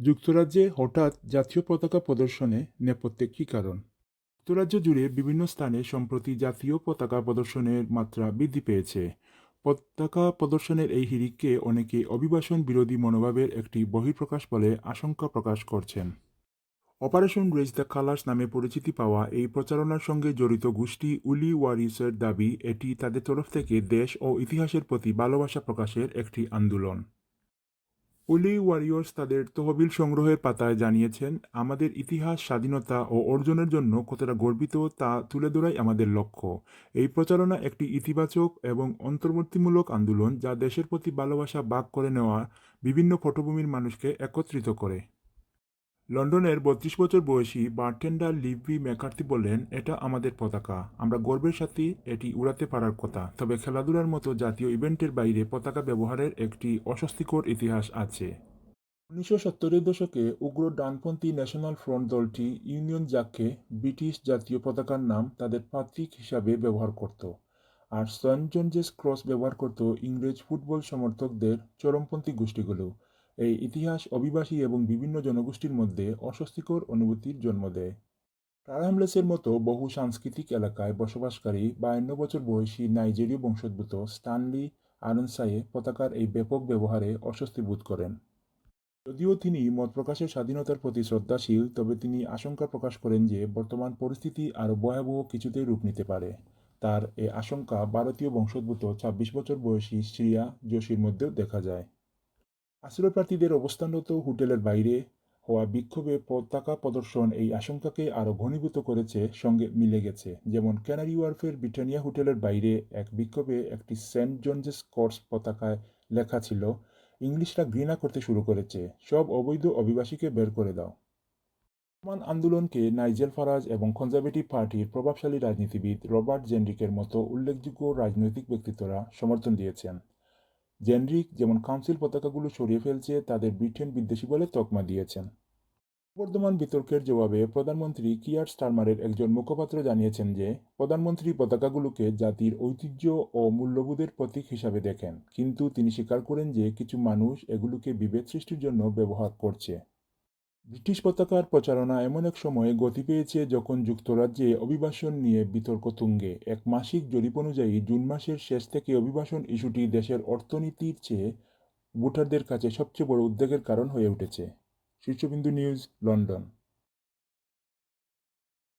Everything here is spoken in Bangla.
যুক্তরাজ্যে হঠাৎ জাতীয় পতাকা প্রদর্শনে নেপথ্যে কী কারণ? যুক্তরাজ্য জুড়ে বিভিন্ন স্থানে সম্প্রতি জাতীয় পতাকা প্রদর্শনের মাত্রা বৃদ্ধি পেয়েছে। পতাকা প্রদর্শনের এই হিড়িককে অনেকে অভিবাসন বিরোধী মনোভাবের একটি বহিঃপ্রকাশ বলে আশঙ্কা প্রকাশ করছেন। অপারেশন রেজ দ্য কালার্স নামে পরিচিতি পাওয়া এই প্রচারণার সঙ্গে জড়িত গোষ্ঠী উলি ওয়ারিসের দাবি, এটি তাদের তরফ থেকে দেশ ও ইতিহাসের প্রতি ভালোবাসা প্রকাশের একটি আন্দোলন। উলি ওয়ারিয়র্স তাদের তহবিল সংগ্রহের পাতায় জানিয়েছেন, আমাদের ইতিহাস, স্বাধীনতা ও অর্জনের জন্য কতটা গর্বিত তা তুলে ধরাই আমাদের লক্ষ্য। এই প্রচারণা একটি ইতিবাচক এবং অন্তর্বর্তীমূলক আন্দোলন যা দেশের প্রতি ভালোবাসা বাক করে নেওয়া বিভিন্ন পটভূমির মানুষকে একত্রিত করে। লন্ডনের বত্রিশ বছর বয়সী বার্টেন্ডার লিভি ম্যাকার্থি বললেন, এটা আমাদের পতাকা। আমরা গর্বের সাথে এটি উড়াতে পারার কথা। তবে খেলাধুলার মতো জাতীয় ইভেন্টের বাইরে পতাকা ব্যবহারের একটি অস্বস্তিকর ইতিহাস আছে। উনিশশো সত্তরের দশকে উগ্র ডানপন্থী ন্যাশনাল ফ্রন্ট দলটি ইউনিয়ন জ্যাককে ব্রিটিশ জাতীয় পতাকার নাম তাদের প্রতীক হিসাবে ব্যবহার করত। আর সেন্ট জর্জেস ক্রস ব্যবহার করত ইংরেজ ফুটবল সমর্থকদের চরমপন্থী গোষ্ঠীগুলো। এই ইতিহাস অভিবাসী এবং বিভিন্ন জনগোষ্ঠীর মধ্যে অস্বস্তিকর অনুভূতির জন্ম দেয়। টারাহামলেসের মতো বহু সাংস্কৃতিক এলাকায় বসবাসকারী বায়ান্ন বছর বয়সী নাইজেরীয় বংশোদ্ভূত স্টানলি আরনসায়ে পতাকার এই ব্যাপক ব্যবহারে অস্বস্তি বোধ করেন। যদিও তিনি মত প্রকাশের স্বাধীনতার প্রতি শ্রদ্ধাশীল, তবে তিনি আশঙ্কা প্রকাশ করেন যে বর্তমান পরিস্থিতি আরও ভয়াবহ কিছুতেই রূপ নিতে পারে। তার এ আশঙ্কা ভারতীয় বংশোদ্ভূত ছাব্বিশ বছর বয়সী শ্রিয়া যোশীর মধ্যেও দেখা যায়। আশ্রয়প্রার্থীদের অবস্থানরত হোটেলের বাইরে হওয়া বিক্ষোভে পতাকা প্রদর্শন এই আশঙ্কাকে আরও ঘনীভূত করেছে, সঙ্গে মিলে গেছে। যেমন ক্যানারি ওয়ার্ফের ব্রিটানিয়া হোটেলের বাইরে এক বিক্ষোভে একটি সেন্ট জনজেস কর্স পতাকায় লেখা ছিল, ইংলিশরা ঘৃণা করতে শুরু করেছে। সব অবৈধ অভিবাসীকে বের করে দাও। সমান আন্দোলনকে নাইজেল ফারাজ এবং কনজারভেটিভ পার্টির প্রভাবশালী রাজনীতিবিদ রবার্ট জেনরিকের মতো উল্লেখযোগ্য রাজনৈতিক ব্যক্তিত্বরা সমর্থন দিয়েছেন। জেনরিক যেমন কাউন্সিল পতাকাগুলো সরিয়ে ফেলছে, তাদের ব্রিটেন বিদ্বেষী বলে তকমা দিয়েছেন। বর্তমান বিতর্কের জবাবে প্রধানমন্ত্রী কিয়ার স্টারমারের একজন মুখপাত্র জানিয়েছেন যে, প্রধানমন্ত্রী পতাকাগুলোকে জাতির ঐতিহ্য ও মূল্যবোধের প্রতীক হিসাবে দেখেন। কিন্তু তিনি স্বীকার করেন যে, কিছু মানুষ এগুলোকে বিভেদ সৃষ্টির জন্য ব্যবহার করছে। ব্রিটিশ পতাকার প্রচারণা এমন এক সময়ে গতি পেয়েছে যখন যুক্তরাজ্যে অভিবাসন নিয়ে বিতর্ক তুঙ্গে। এক মাসিক জরিপ অনুযায়ী জুন মাসের শেষ থেকে অভিবাসন ইস্যুটি দেশের অর্থনীতির চেয়ে ভোটারদের কাছে সবচেয়ে বড় উদ্বেগের কারণ হয়ে উঠেছে। শীর্ষবিন্দু নিউজ, লন্ডন।